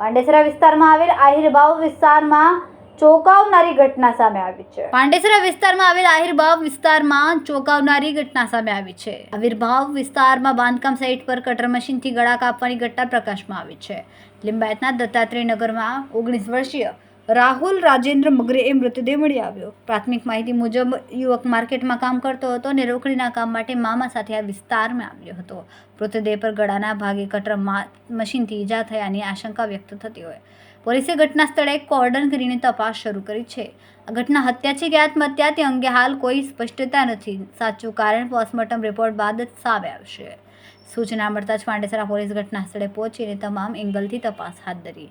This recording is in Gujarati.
પાંડેસરા વિસ્તારમાં આવેલ આહિરબાવ વિસ્તારમાં ચોંકાવનારી ઘટના સામે આવી છે. પાંડેસરા વિસ્તારમાં આવેલ આહિરબાવ વિસ્તારમાં ચોંકાવનારી ઘટના સામે આવી છે. આવિર્ભાવ વિસ્તારમાં બાંધકામ સાઇટ પર કટર મશીનથી ગળા કાપવાની ઘટના પ્રકાશમાં આવી છે. લિંબાયતના દત્તાત્રેય નગરમાં ઓગણીસ વર્ષીય રાહુલ, રાજેન્દ્ર, મગરે એ મૃતદેહ મળી આવ્યો. પ્રાથમિક માહિતી મુજબ યુવક માર્કેટમાં કામ કરતો હતો અને રોકડીના કામ માટે મામા સાથે આ વિસ્તારમાં આવ્યો હતો. મૃતદેહ પર ગળાના ભાગે કટર મશીનથી ઈજા થયાની આશંકા વ્યક્ત થતી હોય. પોલીસે ઘટના સ્થળે કોર્ડન કરીને તપાસ શરૂ કરી છે. આ ઘટના હત્યા છે કે આત્મહત્યા તે અંગે હાલ કોઈ સ્પષ્ટતા નથી. સાચું કારણ પોસ્ટમોર્ટમ રિપોર્ટ બાદ જ સામે આવશે. સૂચના મળતા જ પાંડેસરા પોલીસ ઘટના સ્થળે પહોંચીને તમામ એંગલથી તપાસ હાથ ધરી.